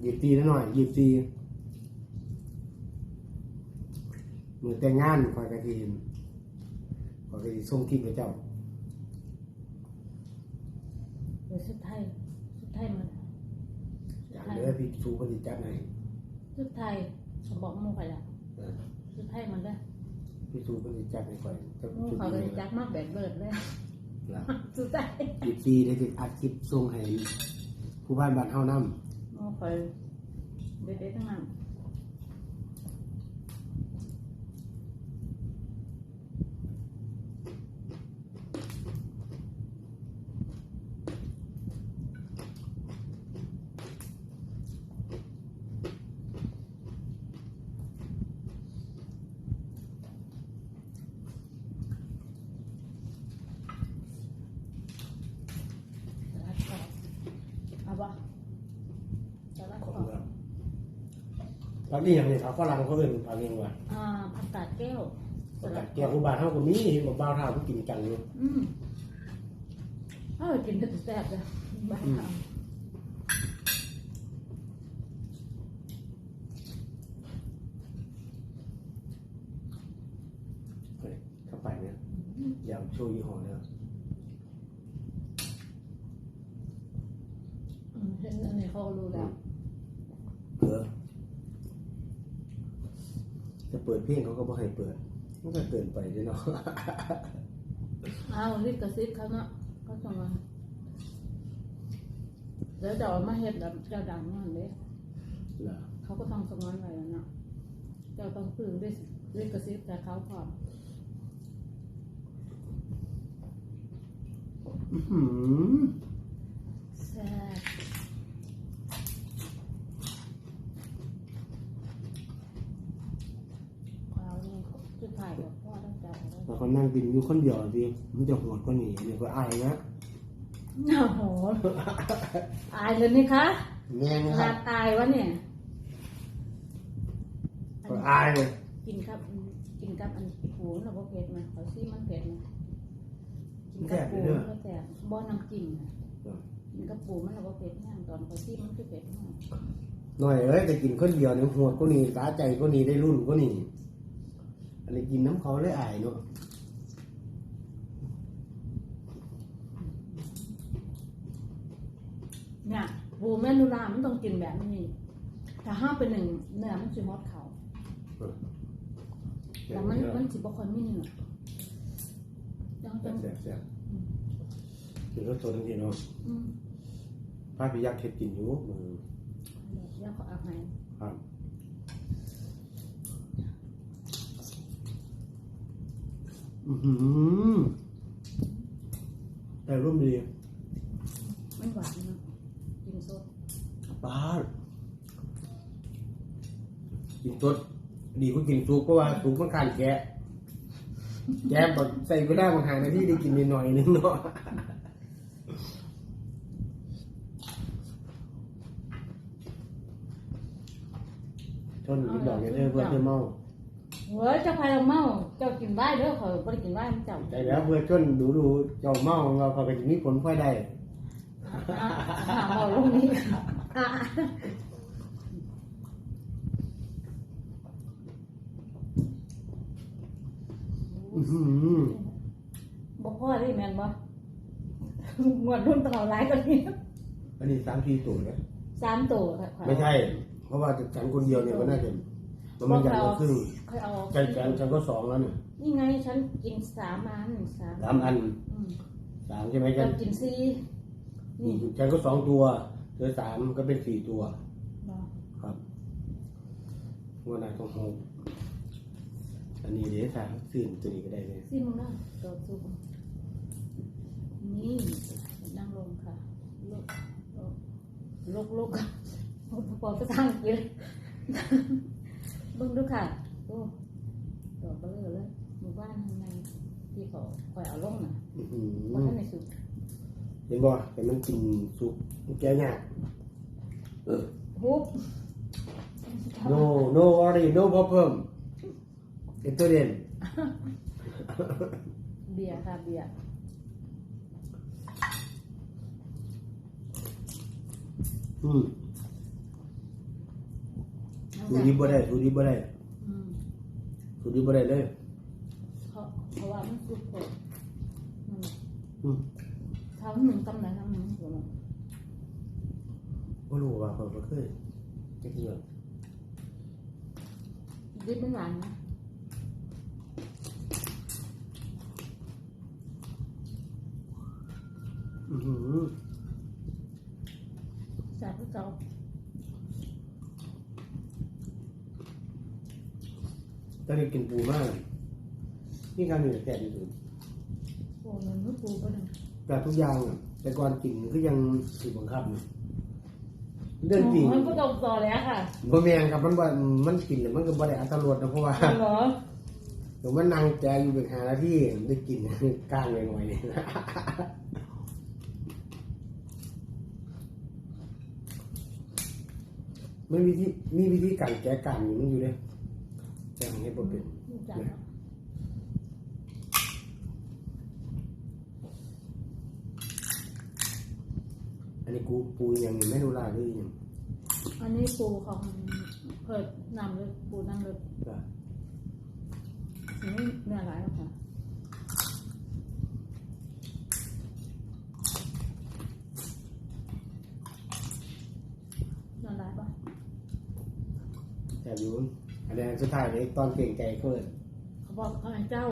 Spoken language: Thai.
หยิบตีหน่อยหยิบตีเหมือนแต่งงานคอยกระทีนคอยกระทีส่งคลิปให้เจ้าเดี๋ยวสุดท้ายสุดท้ายมันอย่างเด้อพี่ชูปฏิจักรให้สุดท้ายเขาบอกหมูไปละนะสุดท้ายมันได้พี่ชูปฏิจักรให้คอยเจ้าหมูจุดเขาเลยนี้จักมากแบบเบิดเลยล่ะสุดท้ายหยิบตีได้ติดอัดคลิปส่งให้ผู้บ้านบ้านเฮานํห มูคอยเด็ดๆทั้งนั้น สลัดกรอบเอาปะสลัด ขอบ กร คุ อ ณ บ ครับ ตอนนี้อย่างนี้เขาฝรั่งเขาเอิ้นปลาเนียงว่าอ่าผักกาดแก้วสปลาลักัดดกรแก้อวบผู้บ้านเฮาก็มีเห็นบอกบ่าวเท่าผู้กินกันอยู่อืมเออกินแต่แซ่บเลยบ้านทเฮ้ยเข้าไปเนี่ยอย่าโชว์ยี่ห้อเด้อำอืมเห็นอันนี้เขาก็รู้แล้ว เออ จะเปิดเพลงเขาก็บ่ให้เปิด มันก็เกินไปเด้อเนาะ เอาลิกระซิบเขาเนาะเขาจะมาแล้วเดี๋ยวเอามาเฮ็ดแบบเจ้าดังนั่นเลยเหรอเขาก็ต้องสงวนไว้แล้วเนาะเจ้าต้องพึ่งด้วยลิกระซิบแต่เขาพร้อมอื้อหือ แซ่บเอานี่ จุดถ่ายแบบพ่อต้องจ่ายแล้วแล้วเขานั่งกินอยู่คนเดียวดิมันจะโหดกว่านี้เนี่ยก็อายนะโอ้โหอายเลยนี่คะแม่งขครันาบดอายวะเนี่ยอันก็นี้อายเลยกินกับ กินกับอันปูนะบ่เผ็ดนะขอซี่มันเผ็ดนะกินกับปูมันก็แซ่บบ่น้ำจิ้มนะกินกับปูมันบ่เผ็ดย่างตอนขอซี่มันคือเผ็ดมากหน่อยเอ้ยแต่กินคนเดียวเนี่ยโหดกว่านี้ตาใจกว่านี้ได้รุ่นกว่านี้ อันนี้กินน้ำเขาเลยอายเนาะเนี่ยปูแม่นุรามันต้องกินแบบนี้ถ้าห้าเป็นหนึ่งเนื้อมันสิฮอดเขาแต่มันมันสิบ่ค่อยมีเนื้อยังแซ่จับงแซ่บแซ่บกินรสสดทั้งทีเนาะอืมพาไปยักษ์เห็ดกินอยู่มือเดี๋ยวเขาเอาให้ครับ อือหือแต่ร่มดีมันหวานเนาะกินสดป้าดกินสดดีกว่ากินสุกเพราะว่าสุกมันการแกะ แกะแบบใส่ก็ได้บางหางนาที่ได้กินนิดหน่อยนึงเนาะชนกินดอกเนี่ยเด้อเพื่อเพื่อเมา เฮ้ยเจ้าพายเราเมาเจ้ากินได้เด้อเขาบ่ได้กินได้มันเจ้าใจแล้วเพื่อชนดูดูเจ้าเมาเราก็ไปมีผลพลอยได้อะหาเอาลงนี้อะอื้อหือบ่พ่อได้แม่นบ่งวดรุ่นต้องเอาหลายกว่านี้อันนี้สามทีตัวนะสามตัวค่ะไม่ใช่ เพราะว่าฉันคนเดียวเนี่ยก็น่าจะ มันมันอย่างละครึ่งค่อยเอาฉันฉันฉันก็สองแล้วเนี่ยนี่ไงฉันกินสามอันสามสามอันอืมสามใช่ไหมฉัเจ้านกินสี่นี่ฉันก็สองตัวเธอสามก็เป็นสี่ตัวบ่ครับว่านายต้องหกอันนี้เดี๋ยวสามสี่ตัวนี้ก็ได้เลยสี่มึงนะตัวสุกนี่นั่งลงค่ะลุกลุกลุกลุกพอจะตั้งกินเบิ่งดูค่ะโอ้ดอกเบลอเลยหมู่บ้านทำไมที่เขาคอยเอาลงน่ะอื้อหืว่าอท่านในสุดเห็นบ่แต่มันกินสุกมันแก้ยากเออฮุบ no no worry no problem เป็นตัวเด่นเบียร์ค่ะเบียร์อืม สูดิบบ่ได้สูดิบบ่ได้อืมสูดิบบ่ได้เลยเพราะเพราะว่ามันสุกเลยอืมอืมทำหนึ่งกำไหนทำหนึ่งหัวมันบ่รู้ว่าเขาก็เคยจักเทื่อดิบเป็นหวานนะอื้อหือแซ่บพวกเจ้า ตอนนี้กินปูมากนี่การอยู่แต่ดีสุดโอ้มันไม่ปูก็ได้แต่ทุกอย่างอะแต่ก่อนกินก็ยังสิบังคับอยู่เรื่องจริงมันก็ตกต่อแล้วค่ะบ่แม่นครับมันบ่มันกินแล้วมันก็บ่ได้อัตรสนะเพราะว่าเหรอเดี๋ยวมันนั่งแจอยู่เป็นหานาทีได้กินก้างหน่อยๆนี่มันวิธีมีวิธีการแก้กล้ามอยู่มันอยู่เด้แต่ให้บ่เป็นรู้จักเนอะอันนี้กูปูอย่างนี้ไม่รู้ลาหรือยังอันนี้ปูของเปิดนำเลยปูนั่งเลยก็นี่เนื้อหลายแล้วค่ะเนื้อหลายป่ะแต่อยู่ อันนี้สุดท้ายเลยตอนเก่งใจเกินเขาบอกเขาให้เจ้า